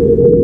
you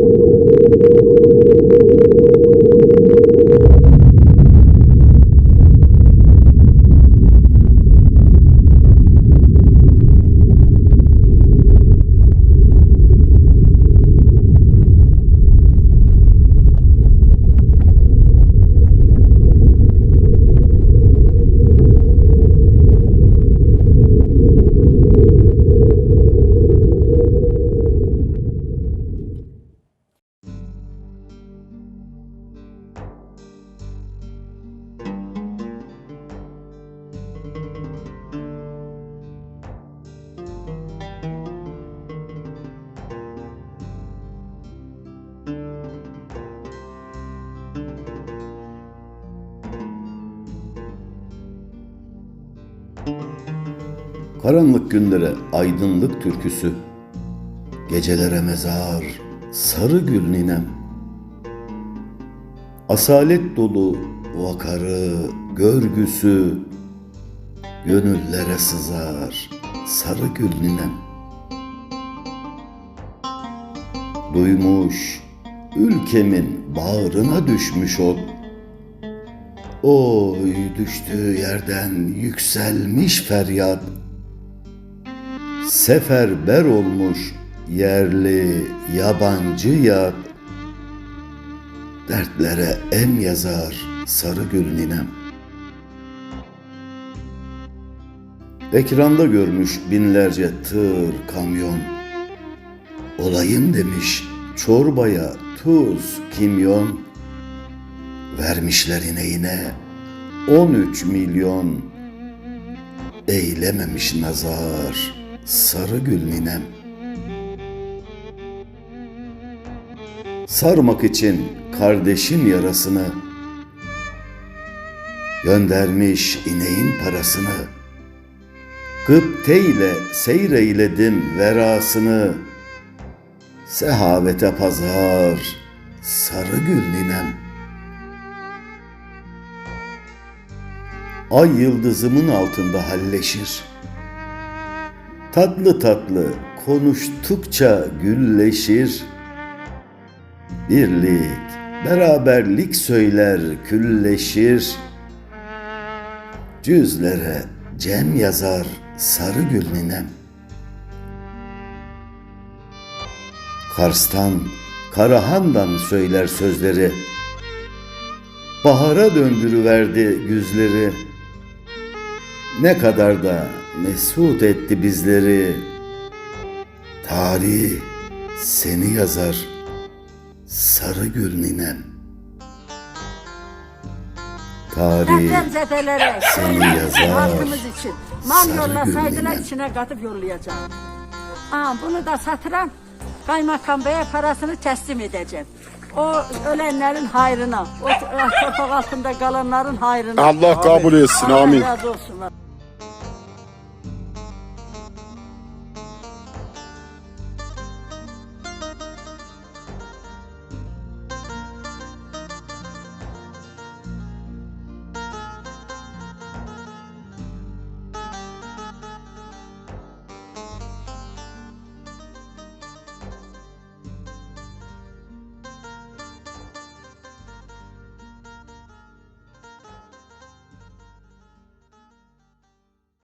Karanlık günlere aydınlık türküsü, gecelere mezar, sarı gül ninem. Asalet dolu vakarı, görgüsü, gönüllere sızar, sarı gül ninem. Duymuş, ülkemin bağrına düşmüş o Oy düştüğü yerden yükselmiş feryat. Seferber olmuş yerli yabancı yat. Dertlere em yazar sarı gül ninem. Ekranda görmüş binlerce tır, kamyon. Olayım demiş çorbaya tuz, kimyon Vermişler ineğine 13 milyon. Eylememiş nazar. Sarı gül ninem. Sarmak için kardeşin yarasını. Göndermiş ineğin parasını. Gıpteyle seyreyledim verasını. Sehavete pazar sarı gül ninem Ay yıldızımın altında halleşir. Tatlı tatlı konuştukça gülleşir. Birlik, beraberlik söyler külleşir. Cüzlere cem yazar sarı gül ninem. Kars'tan, Karahan'dan söyler sözleri. Bahara döndürüverdi güzleri. Ne kadar da mesut etti bizleri. Tarih seni yazar sarı gül ninem. Tarih Depremzedelere seni yazar. halkımız için mal sarı yollasaydılar gül içine katıp yollayacağım. Aa, bunu da satıran kaymakam beye parasını teslim edeceğim. O ölenlerin hayrına, o toprak altında kalanların hayrına. Allah kabul etsin. Allah Amin. razı olsun.